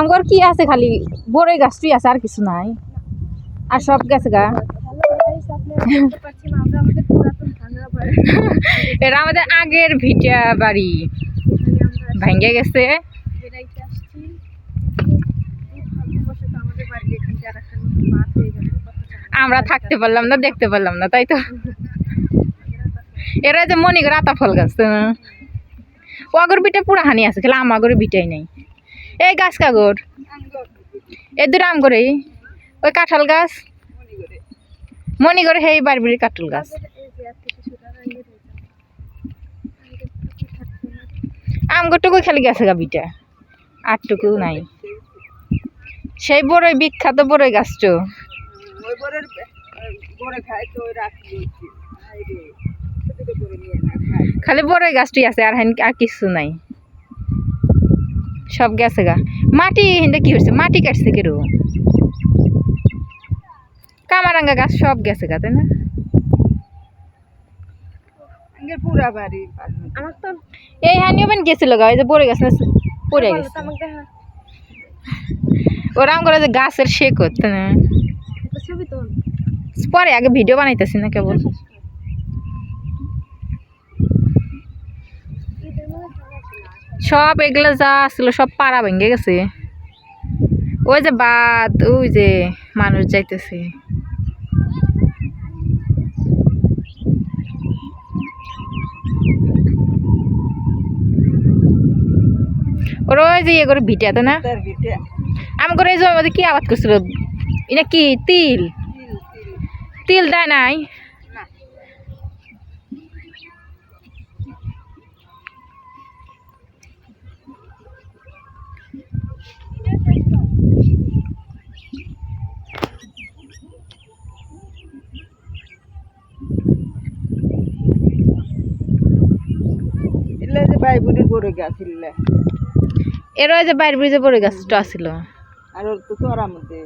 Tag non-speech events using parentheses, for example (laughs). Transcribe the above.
আমার কি আছে খালি? বড়ই গাছটুই আছে, আর কিছু নাই। আর সব গাছ গা। (laughs) এটা আমাদের আগের ভিটা বাড়ি। ভেঙে গেছে। আমরা থাকতে পারলাম না, দেখতে পারলাম না, তাই তো? এরা যে মনি করে আতা ফল গাছ, তো। ও আগর বিটা পুরা হানি আছে, খেলে আমাগরে বিটাই নাই। এই গাছ কাগর? এ দূর আম করে ওই কাঁঠাল গাছ? মনি করে সেই বাড়ি কাঁঠাল গাছ। এই যে এত কিছু টাকা রয়েছে আমাদের কিছু থাকছে না আম গোটুকু খালি গেছে গা বিটা, আটটুকু নাই। সেই বড়ই বিখ্যাত বড়ই গাছ তো। ওই খায় তো রাখি খালি বড়ই গাছটি আছে আর হেন আর কিছু নাই। সব গেছে গা। মাটি হিন্দে কি হচ্ছে মাটি কাটছে কেরো? কামারাঙ্গা গাছ সব গেছে গা তাই না? পুরা বাড়ি আমার তো এই হানিও বেন গেছিল গা ওই যে বড়ই গাছ না পড়ে গেছে। ওরাম করে যে গাছের শেক হচ্ছে না? ছবি তো। পরে আগে ভিডিও বানাইতেছি না কেবল। সব এগুলো যা ছিল সব পাড়া ভেঙে গেছে। ওই যে বাদ ওই যে মানুষ যাইতেছে। ওর ওই যে ইয়ে করে ভিটাতে না? আমি করে এই জমির মধ্যে কি আবাদ করছিল? এটা কি তিল? তিল দেয় নাই। না। ইল্লে যে বাই বুড়ির বড় গাছ ইল্লে। এর ওই যে বাইরে পড়ে গাছটা আসছিল আর তো তোরা ইয়ে মধ্যে।